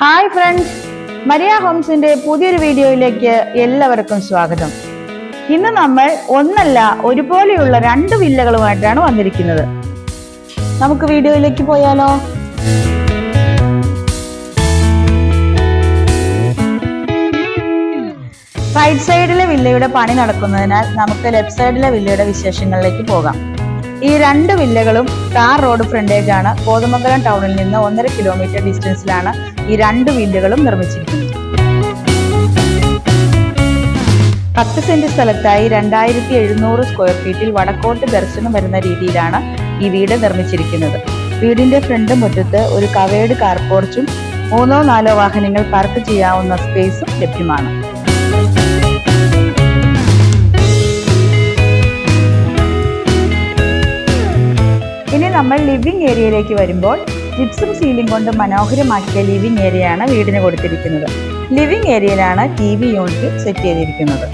Hi friends Maria ഹോംസിന്റെ പുതിയൊരു വീഡിയോയിലേക്ക് എല്ലാവർക്കും സ്വാഗതം. ഇന്ന് നമ്മൾ ഒന്നല്ല ഒരുപോലെയുള്ള രണ്ട് വില്ലകളുമായിട്ടാണ് വന്നിരിക്കുന്നത്. നമുക്ക് വീഡിയോയിലേക്ക് പോയാലോ? റൈറ്റ് സൈഡിലെ വില്ലയുടെ പണി നടക്കുന്നതിനാൽ നമുക്ക് ലെഫ്റ്റ് സൈഡിലെ വില്ലയുടെ വിശേഷങ്ങളിലേക്ക് പോകാം. ഈ രണ്ട് വില്ലകളും കാർ റോഡ് ഫ്രണ്ടേജ് ആണ്. കോതമംഗലം ടൗണിൽ നിന്ന് ഒന്നര കിലോമീറ്റർ ഡിസ്റ്റൻസിലാണ് ഈ രണ്ട് വില്ലകളും നിർമ്മിച്ചിരിക്കുന്നത്. പത്ത് സെന്റ് സ്ഥലത്തായി രണ്ടായിരത്തി എഴുന്നൂറ് സ്ക്വയർ ഫീറ്റിൽ വടക്കോട്ട് ദർശനം വരുന്ന രീതിയിലാണ് ഈ വീട് നിർമ്മിച്ചിരിക്കുന്നത്. വീടിന്റെ ഫ്രണ്ട് മുറ്റത്ത് ഒരു കവേഡ് കാർപോർച്ചും മൂന്നോ നാലോ വാഹനങ്ങൾ പാർക്ക് ചെയ്യാവുന്ന സ്പേസും ലഭ്യമാണ്. നമ്മൾ ലിവിംഗ് ഏരിയയിലേക്ക് വരുമ്പോൾ ജിപ്സും സീലിംഗ് കൊണ്ട് മനോഹരമാക്കിയ ലിവിംഗ് ഏരിയയാണ് വീടിന് കൊടുത്തിരിക്കുന്നത്. ലിവിംഗ് ഏരിയയിലാണ് ടി വി യൂണിറ്റ് സെറ്റ് ചെയ്തിരിക്കുന്നത്.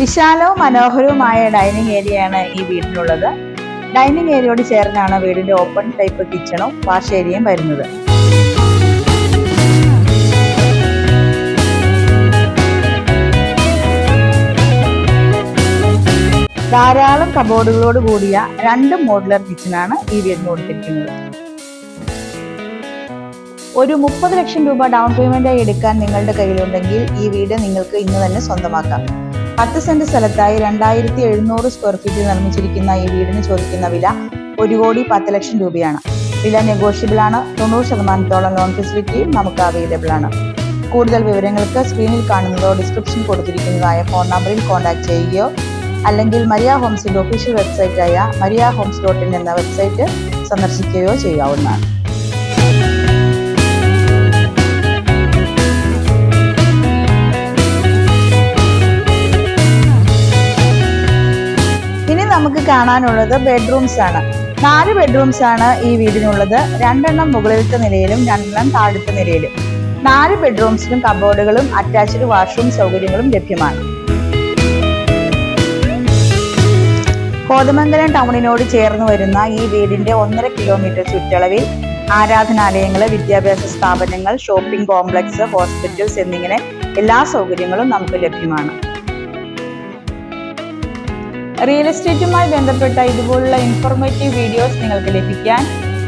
വിശാലവും മനോഹരവുമായ ഡൈനിങ് ഏരിയയാണ് ഈ വീടിനുള്ളത്. ഡൈനിങ് ഏരിയയോട് ചേർന്നാണ് വീടിന്റെ ഓപ്പൺ ടൈപ്പ് കിച്ചണും വാഷ് ഏരിയയും വരുന്നത്. ധാരാളം കബോർഡുകളോട് കൂടിയ രണ്ട് മോഡുലർ കിച്ചണാണ് ഈ വീടിന് കൊടുത്തിരിക്കുന്നത്. ഒരു മുപ്പത് ലക്ഷം രൂപ ഡൗൺ പേയ്മെന്റ് ആയി എടുക്കാൻ നിങ്ങളുടെ കയ്യിലുണ്ടെങ്കിൽ ഈ വീട് നിങ്ങൾക്ക് ഇന്ന് തന്നെ സ്വന്തമാക്കാം. പത്ത് സെന്റ് സ്ഥലത്തായി രണ്ടായിരത്തി എഴുന്നൂറ് സ്ക്വയർ ഫീറ്റിൽ നിർമ്മിച്ചിരിക്കുന്ന ഈ വീടിന് ചോദിക്കുന്ന വില ഒരു കോടി പത്ത് ലക്ഷം രൂപയാണ്. വില നെഗോഷ്യബിൾ ആണ്. തൊണ്ണൂറ് ശതമാനത്തോളം ലോൺ ഫെസിലിറ്റിയും നമുക്ക് അവൈലബിൾ ആണ്. കൂടുതൽ വിവരങ്ങൾക്ക് സ്ക്രീനിൽ കാണുന്നതോ ഡിസ്ക്രിപ്ഷൻ കൊടുത്തിരിക്കുന്നതായ ഫോൺ നമ്പറിൽ കോൺടാക്ട് ചെയ്യുകയോ അല്ലെങ്കിൽ മരിയ ഹോംസിന്റെ ഒഫീഷ്യൽ വെബ്സൈറ്റായ മരിയ ഹോംസ് ഡോട്ട് ഇൻ എന്ന വെബ്സൈറ്റ് സന്ദർശിക്കുകയോ ചെയ്യാവുന്നതാണ്. ഇനി നമുക്ക് കാണാനുള്ളത് ബെഡ്റൂംസ് ആണ്. നാല് ബെഡ്റൂംസ് ആണ് ഈ വീടിനുള്ളത്. രണ്ടെണ്ണം മുകളിലത്തെ നിലയിലും രണ്ടെണ്ണം താഴത്തെ നിലയിലും. നാല് ബെഡ്റൂംസിനും കബോർഡുകളും അറ്റാച്ച്ഡ് വാഷ്റൂം സൗകര്യങ്ങളും ലഭ്യമാണ്. കോതമംഗലം ടൗണിനോട് ചേർന്ന് വരുന്ന ഈ വീടിന്റെ ഒന്നര കിലോമീറ്റർ ചുറ്റളവിൽ ആരാധനാലയങ്ങൾ വിദ്യാഭ്യാസ സ്ഥാപനങ്ങൾ ഷോപ്പിംഗ് കോംപ്ലക്സ് ഹോസ്പിറ്റൽസ് എന്നിങ്ങനെ എല്ലാ സൗകര്യങ്ങളും നമുക്ക് ലഭ്യമാണ്. റിയൽ എസ്റ്റേറ്റുമായി ബന്ധപ്പെട്ട ഇതുപോലുള്ള ഇൻഫോർമേറ്റീവ് വീഡിയോസ് നിങ്ങൾക്ക് ലഭിക്കാൻ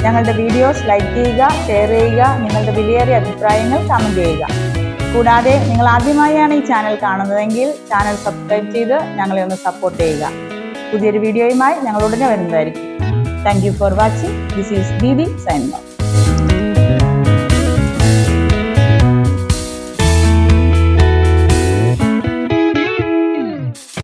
ഞങ്ങളുടെ വീഡിയോസ് ലൈക്ക് ചെയ്യുക ഷെയർ ചെയ്യുക നിങ്ങളുടെ വിലയേറിയ അഭിപ്രായങ്ങൾ കമന്റ് ചെയ്യുക. കൂടാതെ നിങ്ങൾ ആദ്യമായാണ് ഈ ചാനൽ കാണുന്നതെങ്കിൽ ചാനൽ സബ്സ്ക്രൈബ് ചെയ്ത് ഞങ്ങളെ ഒന്ന് സപ്പോർട്ട് ചെയ്യുക. പുതിയൊരു വീഡിയോയുമായി ഞങ്ങൾ ഉടനെ വരുന്നതായിരിക്കും thank you for watching this is Didi signing